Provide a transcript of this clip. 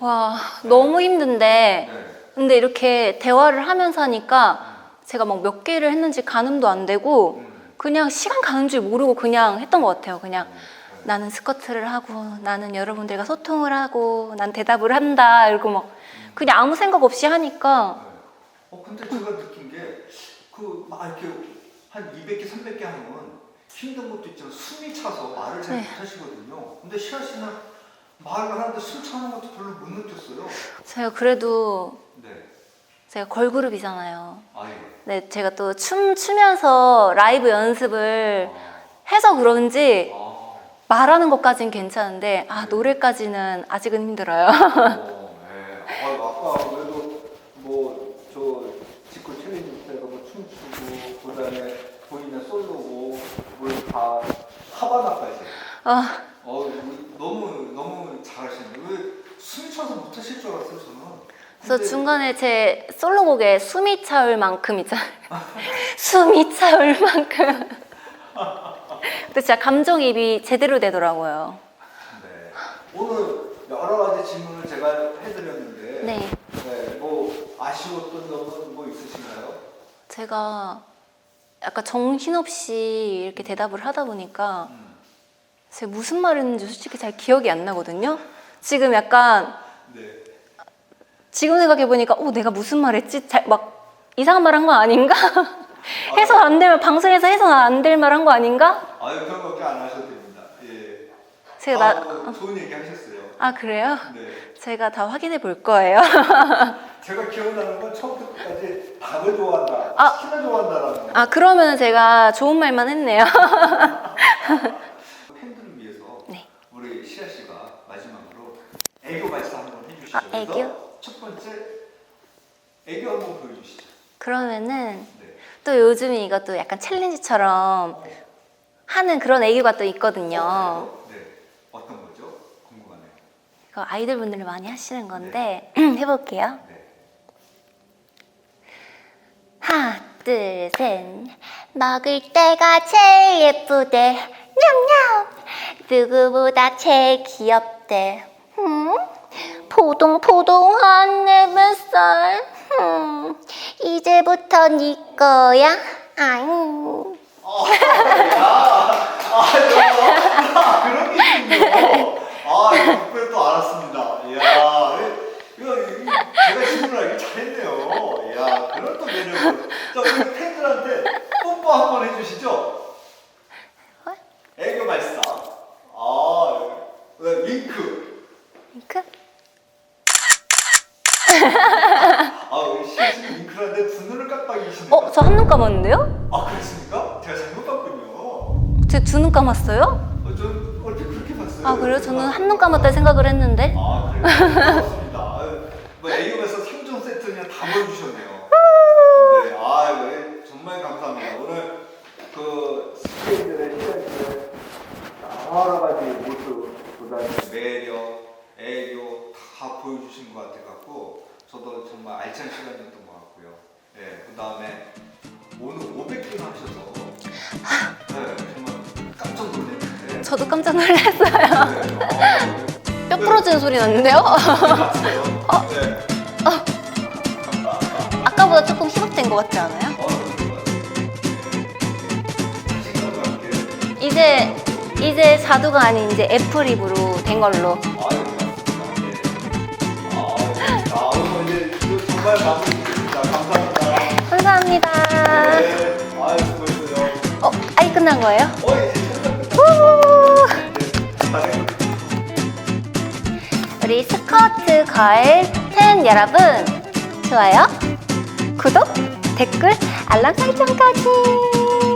와, 너무 힘든데. 네. 근데 이렇게 대화를 하면서 하니까 제가 막 몇 개를 했는지 가늠도 안 되고 음. 그냥 시간 가는 줄 모르고 그냥 했던 것 같아요. 그냥 나는 스쿼트를 하고 나는 여러분들과 소통을 하고 난 대답을 한다 이러고 막 그냥 아무 생각 없이 하니까 어 근데 제가 느낀 게 그 막 이렇게 한 200개, 300개 하면 힘든 것도 있지만 숨이 차서 말을 잘 네. 못하시거든요. 근데 시아 씨는 말을 하는데 숨 차는 것도 별로 못 느꼈어요. 제가 그래도 네. 제가 걸그룹이잖아요. 아 예. 네, 제가 또 춤 추면서 라이브 연습을 해서 그런지 아. 말하는 것까진 괜찮은데 아 노래까지는 아직은 힘들어요. 어, 네. 아, 아까 그래도 뭐 저 직구 챌린지 때가 뭐 춤추고 그다음에 본인의 솔로고 뭘다 하바나까지. 아, 어 너무 숨이 차서 못 하실 줄 알았어요 저는. 그래서 중간에 제 솔로곡에 숨이 차올 만큼 있잖아요. 숨이 차올 만큼. 근데 진짜 감정입이 제대로 되더라고요. 네. 오늘 여러 가지 질문을 제가 해드렸는데 네. 네, 뭐 아쉬웠던 점은 뭐 있으신가요? 제가 약간 정신없이 이렇게 대답을 하다 보니까 음. 제가 무슨 말 했는지 솔직히 잘 기억이 안 나거든요. 지금 약간 네. 지금 생각해 보니까 어 내가 무슨 말 했지? 잘 막 이상한 말 한 거 아닌가? 해서 안 되면 방송에서 해서 안 될 말 한 거 아닌가? 아유 그런 것밖에 안 하셔도 됩니다. 예. 제가 아, 나, 뭐 좋은 얘기 하셨어요. 아 그래요? 네. 제가 다 확인해 볼 거예요. 제가 기억나는 건 처음부터 끝까지 닭을 좋아한다, 아. 치킨을 좋아한다라는 거. 아 그러면 제가 좋은 말만 했네요. 팬들을 위해서 네. 우리 시아 씨가 마지막으로 애교 말씀 아, 그래서 애교? 첫 번째 애교 한번 보여주시죠. 그러면은 네. 또 요즘 이것도 약간 챌린지처럼 하는 그런 애교가 또 있거든요. 어, 네. 어떤 거죠? 궁금하네요. 이거 아이돌 분들이 많이 하시는 건데 해볼게요. 네. 하나, 둘, 셋. 먹을 때가 제일 예쁘대. 냠냠. 누구보다 제일 귀엽대. 음? 포동포동한 내 뱃살. 음. 이제부터 네 거야. 아잉. 아, 그런 게 있군요. 아, 이거 또 알았습니다. 이야, 이거, 이거 제가 질문하기 잘했네요. 이야, 그런 또 매력을. 자, 우리 팬들한테 뽀뽀 한 번 해주시죠. 애교 발사. 아, 네, 윙크. 아, 우리 시아씨는 윙크하는데 두 눈을 깜빡이시네요. 어, 저 한눈 감았는데요? 아, 그렇습니까? 제가 잘못 봤군요. 제 두 눈 감았어요? 어, 전 얼핏 그렇게 봤어요. 아, 그래요? 저는 한눈 감았다 생각을 했는데. 아, 그래요? 고맙습니다. 아유, 뭐 애교에서 3종 세트 그냥 다 보여주셨네요. 네, 아, 네, 정말 감사합니다. 오늘 그 스페인들의 시간들 여러 가지 모습, 그다음에 매력, 애교 다 보여주신 것 같아갖고 저도 정말 알찬 시간이었던 것 같고요. 네, 그다음에 오늘 500개나 하셔서 네, 정말 깜짝 놀랐는데. 저도 깜짝 놀랐어요. 네, 아, 뼈 부러지는 소리 났는데요? 어? 네. 아까보다 조금 희석된 것 같지 않아요? 이제 이제 자두가 아닌 이제 애플입으로 된 걸로. 끝난 거예요? 우리 스커트 가을 팬 여러분 좋아요, 구독, 댓글, 알람 설정까지.